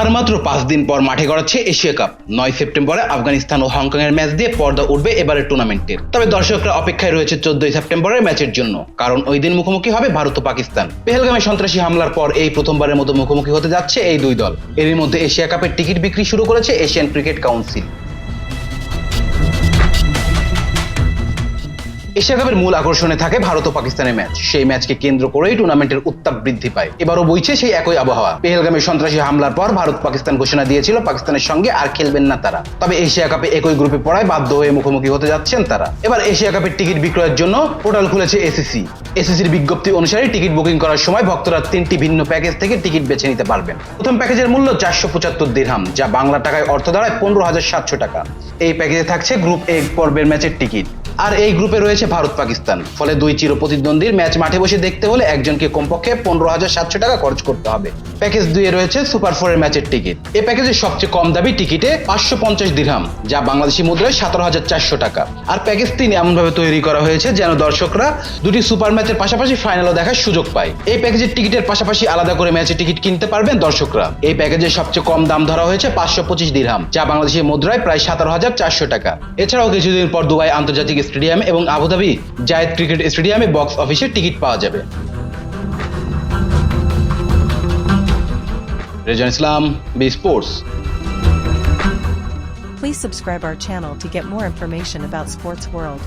আর মাত্র পাঁচ দিন পর মাঠে গড়াচ্ছে এশিয়া কাপ। নয় সেপ্টেম্বরে আফগানিস্তান ও হংকং এর ম্যাচ দিয়ে পর্দা উঠবে এবারের টুর্নামেন্টের। তবে দর্শকরা অপেক্ষায় রয়েছে চোদ্দই সেপ্টেম্বরের ম্যাচের জন্য, কারণ ওই দিন মুখোমুখি হবে ভারত ও পাকিস্তান। পেহেলগামে সন্ত্রাসী হামলার পর এই প্রথমবারের মতো মুখোমুখি হতে যাচ্ছে এই দুই দল। এরই মধ্যে এশিয়া কাপের টিকিট বিক্রি শুরু করেছে এশিয়ান ক্রিকেট কাউন্সিল। এশিয়া কাপের মূল আকর্ষণে থাকে ভারত ও পাকিস্তানের ম্যাচ। সেই ম্যাচকে কেন্দ্র করেই টুর্নামেন্টের উত্তাপ বৃদ্ধি পায়। এবারও বইছে সেই একই আবহাওয়া। পেহেলগামে সন্ত্রাসী হামলার পর ভারত পাকিস্তান ঘোষণা দিয়েছিল পাকিস্তানের সঙ্গে আর খেলবেন না তারা। তবে এশিয়া কাপে একই গ্রুপে পড়ায় বাধ্য হয়ে মুখোমুখি হতে যাচ্ছেন তারা। এবার এশিয়া কাপের টিকিট বিক্রয়ের জন্য পোর্টাল খুলেছে এসিসি এসিসির বিজ্ঞপ্তি অনুসারে টিকিট বুকিং করার সময় ভক্তরা তিনটি ভিন্ন প্যাকেজ থেকে টিকিট বেছে নিতে পারবেন। প্রথম প্যাকেজের মূল্য চারশো পঁচাত্তর দিরহাম, যা বাংলা টাকায় অর্থ দাঁড়ায় পনেরো হাজার সাতশো টাকা। এই প্যাকেজে থাকছে গ্রুপ এ পর্বের ম্যাচের টিকিট। আর এই গ্রুপে রয়েছে ভারত পাকিস্তান। ফলে দুই চির প্রতিদ্বন্দ্বীর ম্যাচ মাঠে বসে দেখতে হলে একজনকে কমপক্ষে পনেরো হাজার সাতশো টাকা খরচ করতে হবে। প্যাকেজ দুইয়ে রয়েছে সুপার ফোরের ম্যাচের টিকিট। এই প্যাকেজের সবচেয়ে কম দাবি টিকিটে পাঁচশো পঞ্চাশ দিরহাম, যা বাংলাদেশি মুদ্রায় সতেরো হাজার চারশো টাকা। আর প্যাকেজ তিন এমনভাবে তৈরি করা হয়েছে যেন দর্শকরা দুটি সুপার ম্যাচের পাশাপাশি ফাইনালও দেখার সুযোগ পায়। এই প্যাকেজের টিকিটের পাশাপাশি আলাদা করে ম্যাচের টিকিট কিনতে পারবেন দর্শকরা। এই প্যাকেজের সবচেয়ে কম দাম ধরা হয়েছে পাঁচশো পঁচিশ দিরহাম, যা বাংলাদেশি মুদ্রায় প্রায় সতেরো হাজার চারশো টাকা। এছাড়াও কিছুদিন পর দুবাই আন্তর্জাতিক স্টেডিয়ামে এবং আবুধাবি জায়েদ ক্রিকেট স্টেডিয়ামে বক্স অফিসে টিকিট পাওয়া যাবে Rezan Islam B sports Please subscribe our channel to get more information about Sports World.